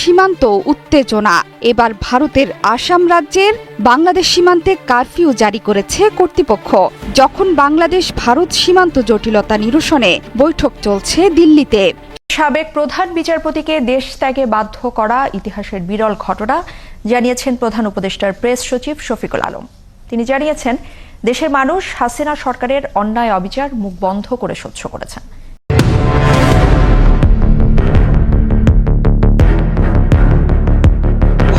সীমান্ত উত্তেজনা। এবার ভারতের আসাম রাজ্যের বাংলাদেশ সীমান্তে কারফিউ জারি করেছে কর্তৃপক্ষ। যখন বাংলাদেশ ভারত সীমান্ত জটিলতা নিরসনে বৈঠক চলছে দিল্লিতে। সাবেক প্রধান বিচারপতিকে দেশ ত্যাগে বাধ্য করা ইতিহাসের বিরল ঘটনা জানিয়েছেন প্রধান উপদেষ্টার প্রেস সচিব শফিকুল আলম। তিনি জানিয়েছেন, দেশের মানুষ হাসিনা সরকারের অন্যায় অবিচার মুখ বন্ধ করে সহ্য করেছেন।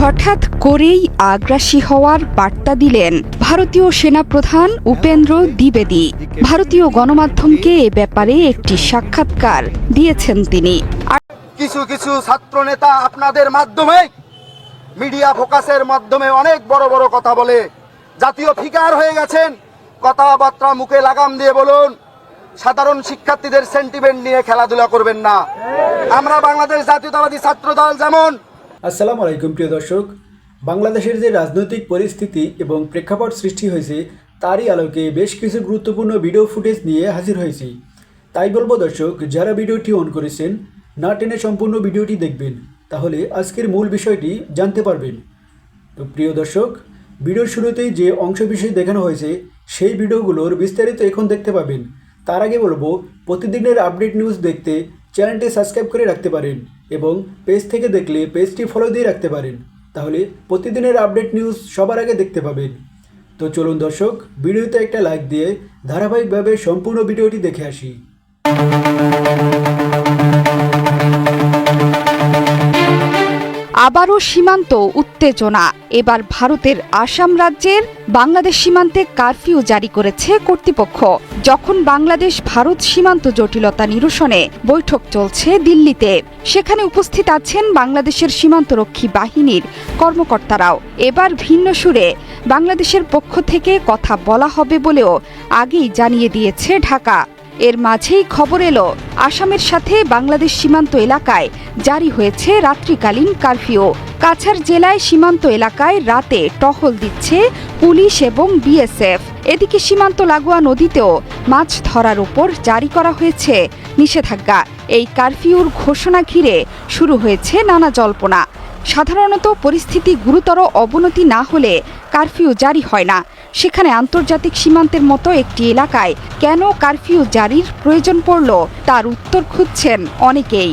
হঠাৎ করেই আগ্রাসী হওয়ার বার্তা দিলেন ভারতীয় সেনাপ্রধান উপেন্দ্র দ্বিবেদী। ভারতীয় গণমাধ্যমকে এ ব্যাপারে একটি সাক্ষাৎকার দিয়েছেন তিনি। কিছু কিছু ছাত্র নেতা আপনাদের মাধ্যমে, মিডিয়া ফোকাসের মাধ্যমে অনেক বড় বড় কথা বলে। জাতীয় ফিকার হয়ে গেছেন। কথাবার্তা মুখে লাগাম দিয়ে বলুন, সাধারণ শিক্ষার্থীদের সেন্টিমেন্ট নিয়ে খেলাধুলা করবেন না। আমরা বাংলাদেশ জাতীয়তাবাদী ছাত্র দল যেমন আসসালামু আলাইকুম, প্রিয় দর্শক। বাংলাদেশের যে রাজনৈতিক পরিস্থিতি এবং প্রেক্ষাপট সৃষ্টি হয়েছে, তারই আলোকে বেশ কিছু গুরুত্বপূর্ণ ভিডিও ফুটেজ নিয়ে হাজির হয়েছি। তাই বলব দর্শক, যারা ভিডিওটি অন করেছেন, না টেনে সম্পূর্ণ ভিডিওটি দেখবেন। তাহলে আজকের মূল বিষয়টি জানতে পারবেন। তো প্রিয় দর্শক, ভিডিওর শুরুতেই যে অংশ বিষয় দেখানো হয়েছে, সেই ভিডিওগুলোর বিস্তারিত এখন দেখতে পাবেন। তার আগে বলব, প্রতিদিনের আপডেট নিউজ দেখতে চ্যানেলটি সাবস্ক্রাইব করে রাখতে পারেন। এবং পেজ থেকে দেখলে পেজটি ফলো দিয়ে রাখতে পারেন। তাহলে প্রতিদিনের আপডেট নিউজ সবার আগে দেখতে পাবেন। তো চলুন দর্শক, ভিডিওতে একটা লাইক দিয়ে ধারাবাহিকভাবে সম্পূর্ণ ভিডিওটি দেখে আসি। আবারও সীমান্ত উত্তেজনা। এবার ভারতের আসাম রাজ্যের বাংলাদেশ সীমান্তে কারফিউ জারি করেছে কর্তৃপক্ষ। যখন বাংলাদেশ ভারত সীমান্ত জটিলতা নিরসনে বৈঠক চলছে দিল্লিতে, সেখানে উপস্থিত আছেন বাংলাদেশের সীমান্তরক্ষী বাহিনীর কর্মকর্তারাও। এবার ভিন্ন সুরে বাংলাদেশের পক্ষ থেকে কথা বলা হবে বলেও আগেই জানিয়ে দিয়েছে ঢাকা। এর মাঝেই খবর এলো, আসামের সাথে বাংলাদেশ সীমান্ত এলাকায় জারি হয়েছে রাত্রিকালীন কারফিউ। কাছাড় জেলায় সীমান্ত এলাকায় রাতে টহল দিচ্ছে পুলিশ এবং বিএসএফ। এদিকে সীমান্ত লাগোয়া নদীতেও মাছ ধরার উপর জারি করা হয়েছে নিষেধাজ্ঞা। এই কারফিউর ঘোষণা ঘিরে শুরু হয়েছে নানা জল্পনা। সাধারণত পরিস্থিতি গুরুতর অবনতি না হলে কারফিউ জারি হয় না। সেখানে আন্তর্জাতিক সীমান্তের মতো একটি এলাকায় কেন কারফিউ জারির প্রয়োজন পড়ল, তার উত্তর খুঁজছেন অনেকেই।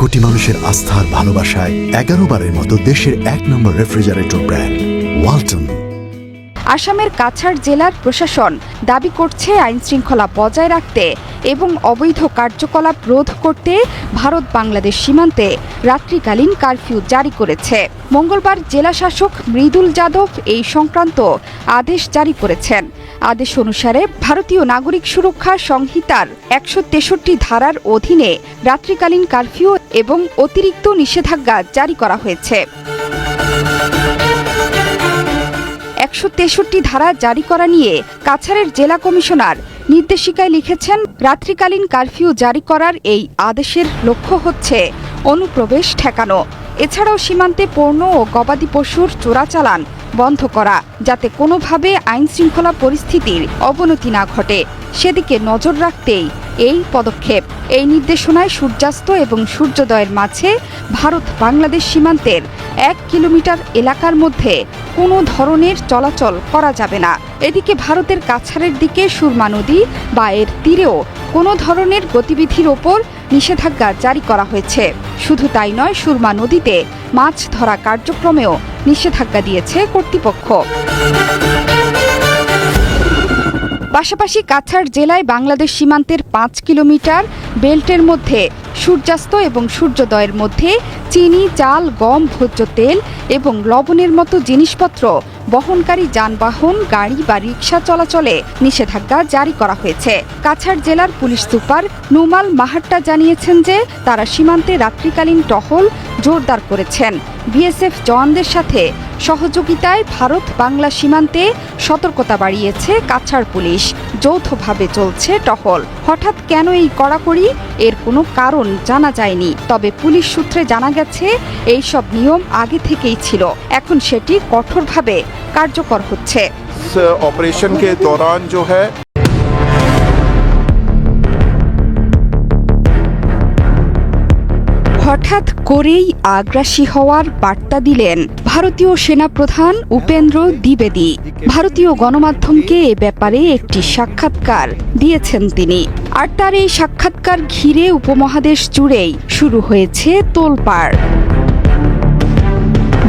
কোটি মানুষের আস্থার ভালোবাসায় এগারো বারের মতো দেশের এক নম্বর রেফ্রিজারেটর ব্র্যান্ড, ওয়ালটন। আসামের কাছাড় জেলার প্রশাসন দাবি করছে আইন শৃঙ্খলা বজায় রাখতে এবং অবৈধ কার্যকলাপ রোধ করতে ভারত বাংলাদেশ সীমান্তে রাত্রিকালীন কারফিউ জারি করেছে। মঙ্গলবার জেলা শাসক মৃদুল যাদব এই সংক্রান্ত আদেশ জারি করেছেন। আদেশ অনুসারে ভারতীয় নাগরিক সুরক্ষা সংহিতার একশো তেষট্টি ধারার অধীনে রাত্রিকালীন কারফিউ এবং অতিরিক্ত নিষেধাজ্ঞা জারি করা হয়েছে। একশো তেষট্টি ধারা জারি করা নিয়ে কাছাড়ের জেলা কমিশনার নির্দেশিকায় লিখেছেন, রাত্রিকালীন কারফিউ জারি করার এই আদেশের লক্ষ্য হচ্ছে অনুপ্রবেশ ঠেকানো। এছাড়াও সীমান্তে পণ্য ও গবাদি পশুর চোরাচালান বন্ধ করা, যাতে কোনোভাবে আইন শৃঙ্খলা পরিস্থিতির অবনতি না ঘটে। সেদিকে নজর রাখতেই এই পদক্ষেপ। এই নির্দেশনায় সূর্যাস্ত এবং সূর্যোদয়ের মাঝে ভারত বাংলাদেশ সীমান্তের এক কিলোমিটার এলাকার মধ্যে কোনো ধরনের চলাচল করা যাবে না। এদিকে ভারতের কাছাড়ের দিকে সুরমা নদী বা এর তীরেও কোনো ধরনের গতিবিধির ওপর নিষেধাজ্ঞা জারি করা হয়েছে। শুধু তাই নয়, সুরমা নদীতে মাছ ধরা কার্যক্রমেও নিষেধাজ্ঞা দিয়েছে কর্তৃপক্ষ। পাশাপাশি কাছাড় জেলায় বাংলাদেশ সীমান্তের পাঁচ কিলোমিটার বেল্টের মধ্যে, সূর্যাস্ত এবং সূর্যোদয়ের মধ্যে চিনি, চাল, গম, ভোজ্য তেল এবং লবণের মতো জিনিসপত্র বহনকারী যানবাহন, গাড়ি বা রিক্সা চলাচলে নিষেধাজ্ঞা জারি করা হয়েছে। কাছাড় জেলার পুলিশ সুপার নুমাল মাহাট্টা জানিয়েছেন যে, তারা সীমান্তে রাত্রিকালীন টহল জোরদার করেছেন। বিএসএফ জওয়ানদের সাথে সহযোগিতায় ভারত বাংলা সীমান্তে সতর্কতা বাড়িয়েছে কাছাড় পুলিশ। যৌথভাবে চলছে টহল। হঠাৎ কেন এই কড়াকড়ি করেই এর কোনো কারণ জানা যায়নি। তবে পুলিশ সূত্রে জানা গেছে এই সব নিয়ম আগে থেকেই ছিল। এখন সেটি কঠোরভাবে কার্যকর হচ্ছে। অপারেশনকে দৌরান জো হঠাৎ করেই আগ্রাসী হওয়ার বার্তা দিলেন ভারতীয় সেনা প্রধান উপেন্দ্র দ্বিবেদী ভারতীয় গণমাধ্যমকে এ ব্যাপারে একটি সাক্ষাৎকার দিয়েছেন তিনি। আর তার এই সাক্ষাৎকার ঘিরে উপমহাদেশ জুড়েই শুরু হয়েছে তোলপাড়।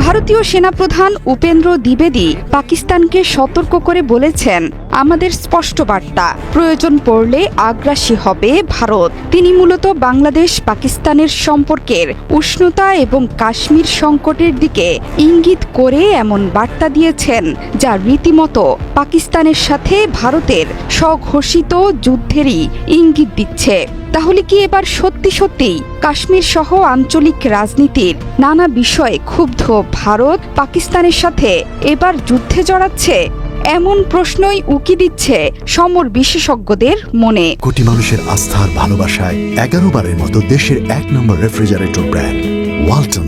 ভারতীয় সেনাপ্রধান উপেন্দ্র দ্বিবেদী পাকিস্তানকে সতর্ক করে বলেছেন আমাদের স্পষ্ট বার্তা। প্রয়োজন পড়লে আগ্রাসী হবে ভারত। তিনি মূলত বাংলাদেশ, পাকিস্তানের সম্পর্কের উষ্ণতা এবং কাশ্মীর সংকটের দিকে ইঙ্গিত করে এমন বার্তা দিয়েছেন, যা রীতিমতো পাকিস্তানের সাথে ভারতের স্বঘোষিত যুদ্ধেরই ইঙ্গিত দিচ্ছে। তাহলে কি এবার সত্যি সত্যিই কাশ্মীর সহ আঞ্চলিক রাজনীতির নানা বিষয়ে ক্ষুব্ধ ভারত পাকিস্তানের সাথে এবার যুদ্ধে জড়াচ্ছে? এমন প্রশ্নই উকি দিচ্ছে সমর বিশেষজ্ঞদের মনে। কোটি মানুষের আস্থার ভালোবাসায় এগারো বারের মতো দেশের এক নম্বর রেফ্রিজারেটর ব্র্যান্ড ওয়ালটন।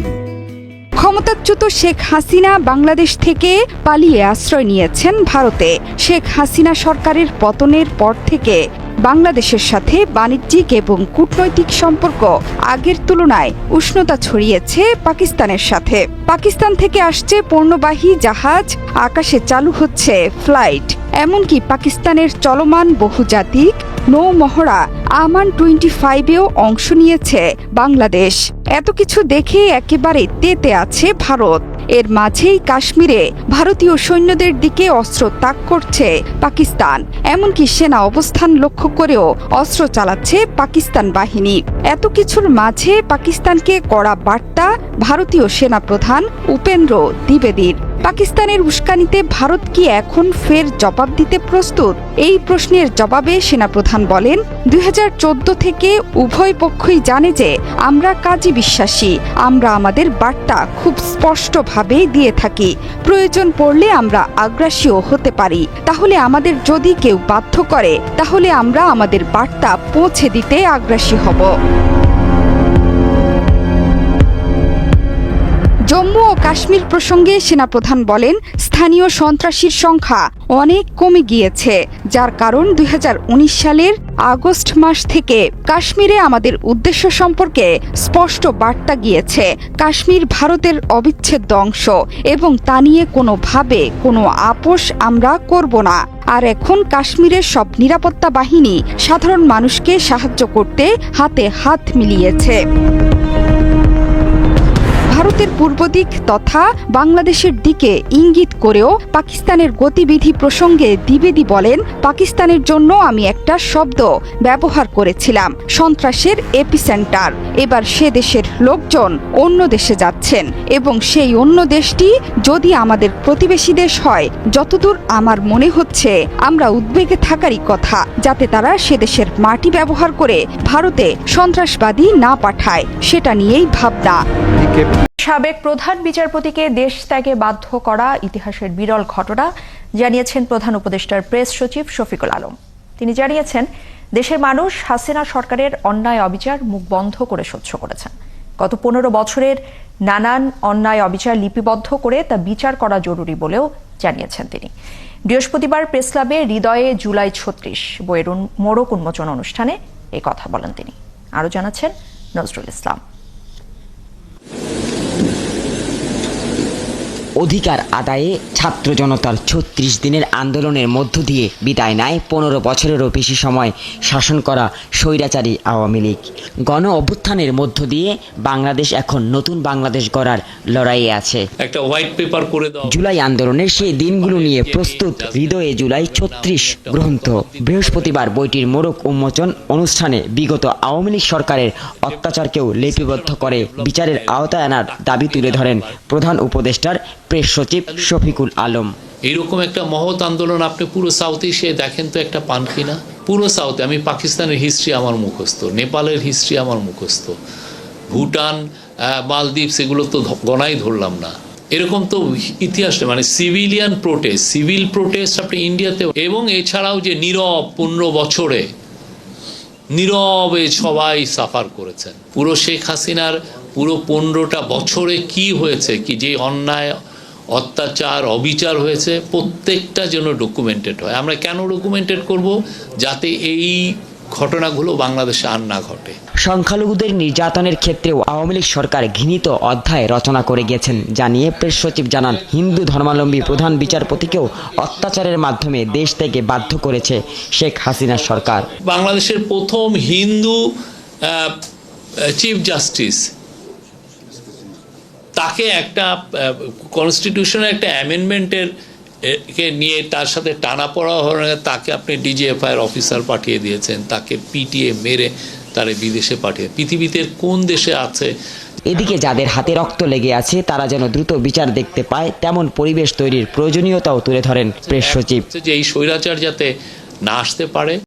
ক্ষমতাচ্যুত শেখ হাসিনা বাংলাদেশ থেকে পালিয়ে আশ্রয় নিয়েছেন ভারতে। শেখ হাসিনা সরকারের পতনের পর থেকে বাংলাদেশের সাথে বাণিজ্যিক এবং কূটনৈতিক সম্পর্ক আগের তুলনায় উষ্ণতা ছড়িয়েছে পাকিস্তানের সাথে। পাকিস্তান থেকে আসছে পণ্যবাহী জাহাজ, আকাশে চালু হচ্ছে ফ্লাইট। এমনকি পাকিস্তানের চলমান বহুজাতিক নৌমহড়া আমান টোয়েন্টি ফাইভেও অংশ নিয়েছে বাংলাদেশ। এত কিছু দেখে একেবারে তেতে আছে ভারত। এর মাঝেই কাশ্মীরে ভারতীয় সৈন্যদের দিকে অস্ত্র তাক করছে পাকিস্তান। এমনকি সেনা অবস্থান লক্ষ্য করেও অস্ত্র চালাচ্ছে পাকিস্তান বাহিনী। এত কিছুর মাঝে পাকিস্তানকে কড়া বার্তা ভারতীয় সেনাপ্রধান উপেন্দ্র দ্বিবেদীর। পাকিস্তানের উস্কানিতে ভারত কি এখন ফের জবাব দিতে প্রস্তুত? এই প্রশ্নের জবাবে সেনাপ্রধান বলেন, দুই হাজার চোদ্দ থেকে উভয় পক্ষই জানে যে আমরা কাজী বিশ্বাসী। আমরা আমাদের বার্তা খুব স্পষ্টভাবে দিয়ে থাকি। প্রয়োজন পড়লে আমরা আগ্রাসীও হতে পারি। তাহলে আমাদের যদি কেউ বাধ্য করে, তাহলে আমরা আমাদের বার্তা পৌঁছে দিতে আগ্রাসী হব। জম্মু ও কাশ্মীর প্রসঙ্গে সেনাপ্রধান বলেন, স্থানীয় সন্ত্রাসীর সংখ্যা অনেক কমে গিয়েছে, যার কারণ দুই হাজার উনিশ সালের আগস্ট মাস থেকে কাশ্মীরে আমাদের উদ্দেশ্য সম্পর্কে স্পষ্ট বার্তা গিয়েছে। কাশ্মীর ভারতের অবিচ্ছেদ্য অংশ এবং তা নিয়ে কোনোভাবে কোনো আপোষ আমরা করব না। আর এখন কাশ্মীরের সব নিরাপত্তা বাহিনী সাধারণ মানুষকে সাহায্য করতে হাতে হাত মিলিয়েছে। ভারতের পূর্ব দিক তথা বাংলাদেশের দিকে ইঙ্গিত করেও পাকিস্তানের গতিবিধি প্রসঙ্গে দ্বিবেদী বলেন, পাকিস্তানের জন্য আমি একটা শব্দ ব্যবহার করেছিলাম, সন্ত্রাসের এপিসেন্টার। এবার সে দেশের লোকজন অন্য দেশে যাচ্ছেন এবং সেই অন্য দেশটি যদি আমাদের প্রতিবেশী দেশ হয়, যতদূর আমার মনে হচ্ছে আমরা উদ্বেগে থাকারই কথা, যাতে তারা সে দেশের মাটি ব্যবহার করে ভারতে সন্ত্রাসবাদী না পাঠায়, সেটা নিয়েই ভাবনা। সাবেক প্রধান বিচারপতিকে দেশ ত্যাগে বাধ্য করা ইতিহাসের বিরল ঘটনা, জানিয়েছেন প্রধান উপদেষ্টার প্রেস সচিব শফিকুল আলম। তিনি জানিয়েছেন, দেশের মানুষ হাসিনা সরকারের অন্যায় অবিচার মুখ বন্ধ করে সহ্য করেছেন। গত পনেরো বছরের নানান অন্যায় অবিচার লিপিবদ্ধ করে তা বিচার করা জরুরি বলেও জানিয়েছেন তিনি। বৃহস্পতিবার প্রেস ক্লাবে হৃদয়ে জুলাই ছত্রিশ বইয়ের মোড়ক উন্মোচন অনুষ্ঠানে এই কথা বলেন তিনি। আরও জানাচ্ছেন নজরুল ইসলাম। অধিকার আদায়ে ছাত্র জনতার ছত্রিশ দিনের আন্দোলনের মধ্য দিয়ে বিদায় নেয় পনেরো বছরেরও বেশি সময় শাসন করা স্বৈরাচারী আওয়ামী লীগ। গণ অভ্যুত্থানের মধ্য দিয়ে বাংলাদেশ এখন নতুন বাংলাদেশ গড়ার লড়াইয়ে আছে। একটা হোয়াইট পেপার করে জুলাই আন্দোলনের সেই দিনগুলো নিয়ে প্রস্তুত হৃদয়ে জুলাই ছত্রিশ গ্রন্থ। বৃহস্পতিবার বইটির মোড়ক উন্মোচন অনুষ্ঠানে বিগত আওয়ামী লীগ সরকারের অত্যাচারকেও লিপিবদ্ধ করে বিচারের আওতায় আনার দাবি তুলে ধরেন প্রধান উপদেষ্টার প্রেস সচিব শফিকুল আলম। এরকম একটা মহৎ আন্দোলন আপনি পুরো সাউথ এশিয়ায় দেখেন তো একটা পান কিনা? পুরো সাউথে, আমি পাকিস্তানের হিস্ট্রি আমার মুখস্থ, নেপালের হিস্ট্রি আমার মুখস্থ। ভুটান মালদ্বীপ, সেগুলো তো গণাই ধরলাম না। এরকম তো ইতিহাস মানে সিভিলিয়ান প্রোটেস্ট, সিভিল প্রোটেস্ট আপনি ইন্ডিয়াতে এবং এছাড়াও যে নীরব পনেরো বছরে, নীরবে সবাই সাফার করেছেন। পুরো শেখ হাসিনার পুরো পনেরোটা বছরে কি হয়েছে, কি যে অন্যায় অত্যাচার অবিচার হয়েছে প্রত্যেকটা যেন ডকুমেন্টেড হয়। আমরা কেন ডকুমেন্টেড করব? যাতে এই ঘটনাগুলো বাংলাদেশে আর না ঘটে। সংখ্যালঘুদের নির্যাতনের ক্ষেত্রেও আওয়ামী লীগ সরকার ঘৃণিত অধ্যায় রচনা করে গেছেন জানিয়ে প্রেস সচিব জানান হিন্দু ধর্মাবলম্বী প্রধান বিচারপতিকেও অত্যাচারের মাধ্যমে দেশ থেকে বাধ্য করেছে শেখ হাসিনা সরকার। বাংলাদেশের প্রথম হিন্দু চিফ জাস্টিস তাকে একটা কনস্টিটিউশনের একটা অ্যামেন্ডমেন্টের কে নিয়ে তার সাথে টানা পড়া হয়ে তাকে আপনি ডিজিএফআইয়ের অফিসার পাঠিয়ে দিয়েছেন। তাকে পিটিএ মেরে তারে বিদেশে পাঠিয়ে। পৃথিবীতে কোন দেশে আছে? এদিকে যাদের হাতে রক্ত লেগে আছে তারা যেন দ্রুত বিচার দেখতে পায় তেমন পরিবেশ তৈরির প্রয়োজনীয়তাও তুলে ধরেন প্রেস সচিব। যে এই স্বৈরাচার যাতে না আসতে পারে।